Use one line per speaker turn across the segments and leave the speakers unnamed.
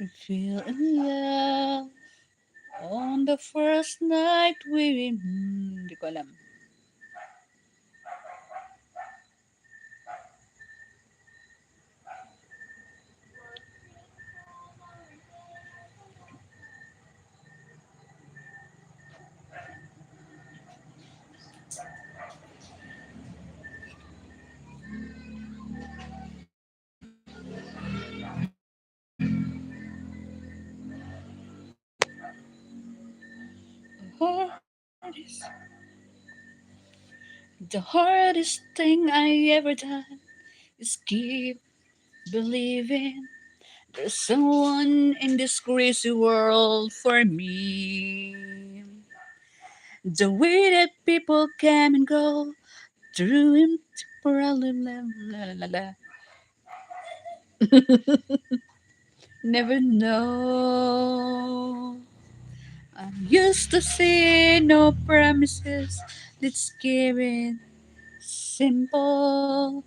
We feel in love on the first night we... Hmm, Hindi ko alam. The hardest thing I ever done is keep believing there's someone in this crazy world for me. The way that people come and go through la la. Never know. I'm used to seeing no promises. Let's keep it simple.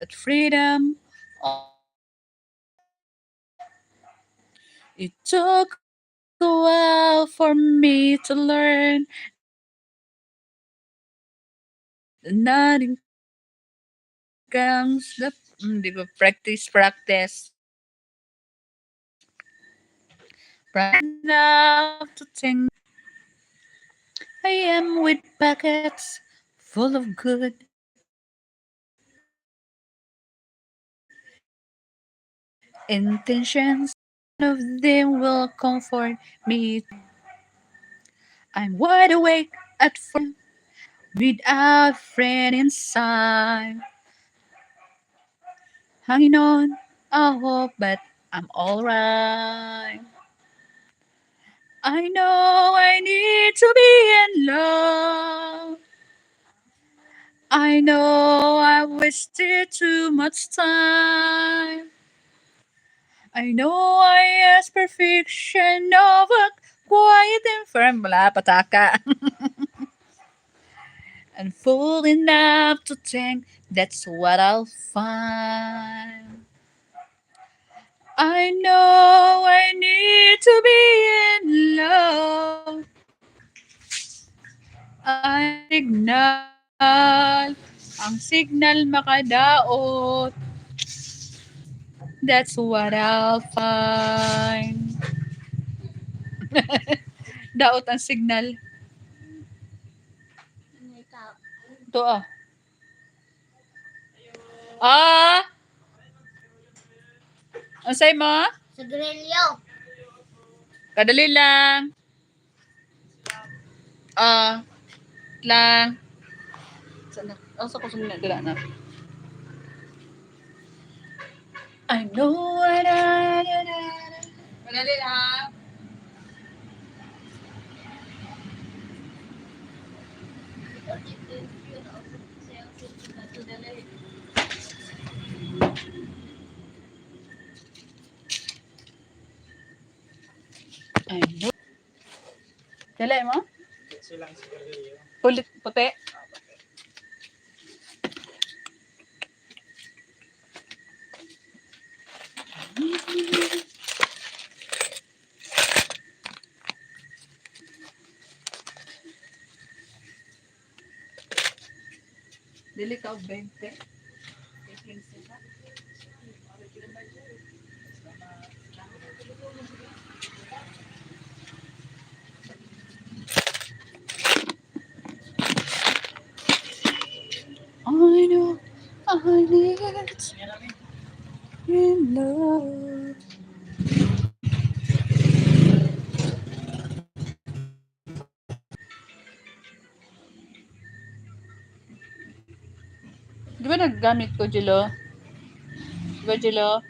But freedom, it took a while for me to learn. Nothing comes the ko mm, practice practice practice enough to think I am with packets full of good intentions. Of them will comfort me. I'm wide awake at four without a friend inside. Hanging on, I hope, but I'm alright. I know I need to be in love. I know I wasted too much time. I know I asked perfection of a quiet and firm pataka. and full enough to think that's what I'll find. I know signal makadaot. That's what I'll find. Daot ang signal. Ito ah. Ah! Ang say mo?
Sa grilyo.
Kadali lang. Ah. lang. Sana. Oh, Asa ko sumina dala na. I know what I did. Wala nila. Dala mo? Kulit puti. Dili ka og 20. I know I need in love. nagagamit ko, Jilo? Diba, Jilo?